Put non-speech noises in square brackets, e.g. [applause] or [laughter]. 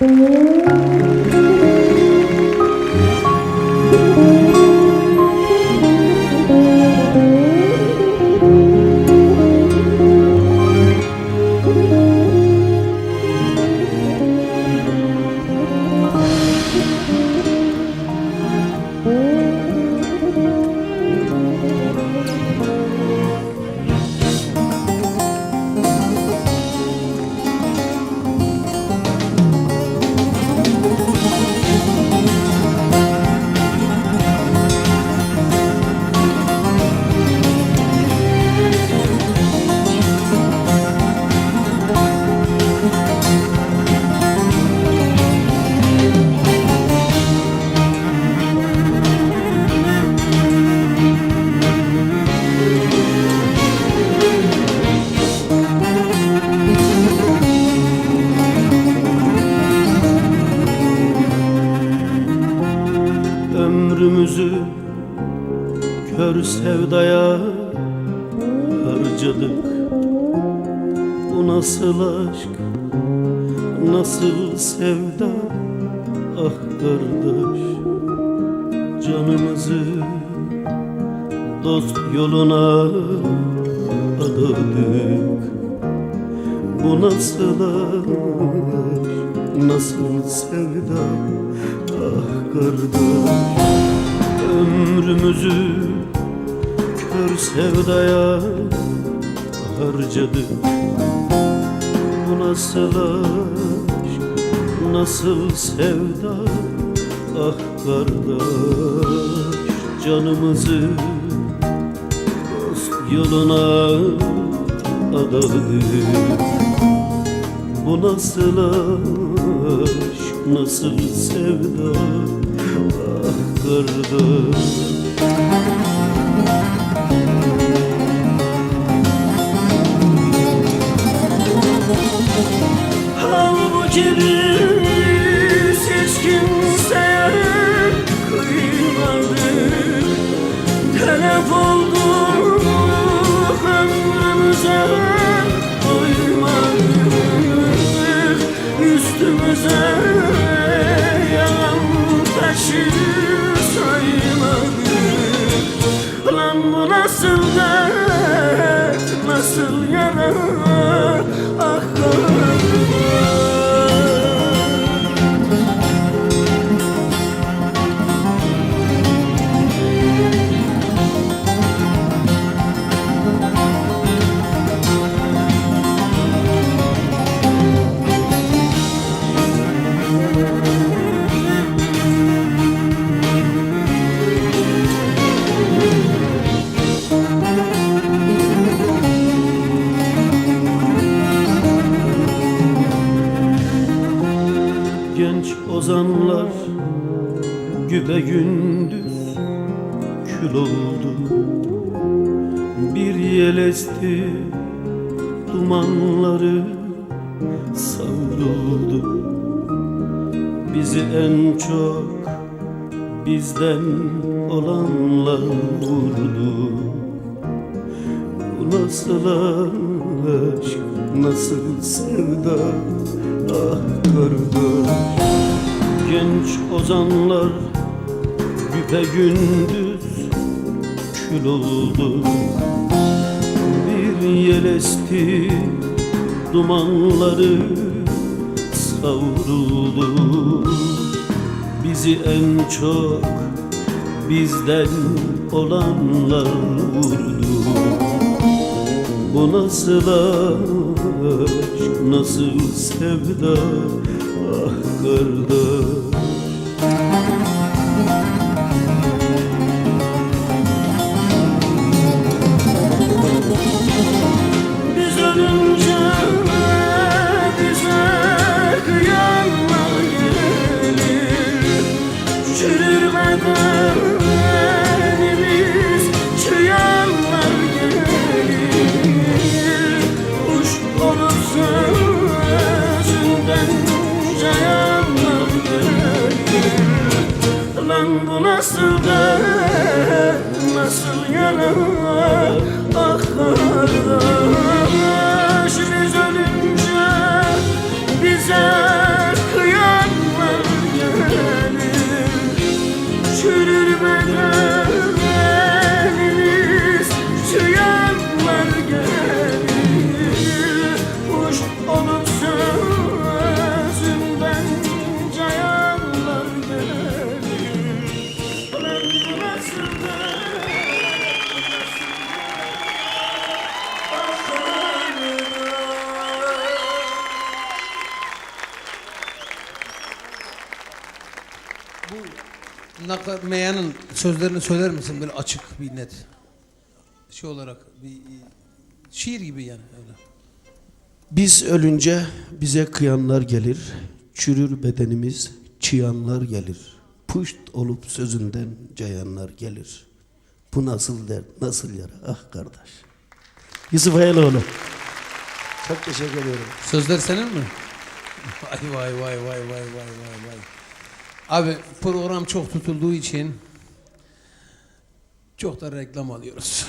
Ömrümüzü kör sevdaya harcadık. Bu nasıl aşk, nasıl sevda? Ah kardeş Canımızı dost yoluna adadık. Bu nasıl aşk, nasıl sevda? Ah kardeş Ömrümüzü kör sevdaya harcadık Bu nasıl aşk, nasıl sevda? Ah kardeş canımızı dost yoluna adadık Bu nasıl aşk, nasıl sevda? Ah kardeş Biz hiç kimseye kıymadık Telef olduk ömrümüze doymadık Üstümüze yalan taşı saymadık. Lan bu nasıl dert, nasıl yara Ah ozanlar güpe gündüz kül oldu. Bir yel esti dumanları savruldu. Bizi en çok bizden olanlar vurdu. Bu nasıl aşk, nasıl sevda Ah kardeş Genç ozanlar güpe gündüz kül oldu. Bir yel esti dumanları savruldu. Bizi en çok bizden olanlar vurdu. Bu nasıl aşk, nasıl sevda Ah kardeş bu nasıl dert, nasıl yara Ah kardeş Meya'nın sözlerini söyler misin böyle açık bir net? Şey olarak bir şiir gibi yani öyle. Biz ölünce bize kıyanlar gelir, çürür bedenimiz, çıyanlar gelir. Puşt olup sözünden cayanlar gelir. Bu nasıl dert, nasıl yara, ah kardeş. Yusuf Hayaloğlu. Çok teşekkür ediyorum. Sözler senin mi? [laughs] Vay vay vay vay vay vay vay vay. Abi program çok tutulduğu için çok da reklam alıyoruz.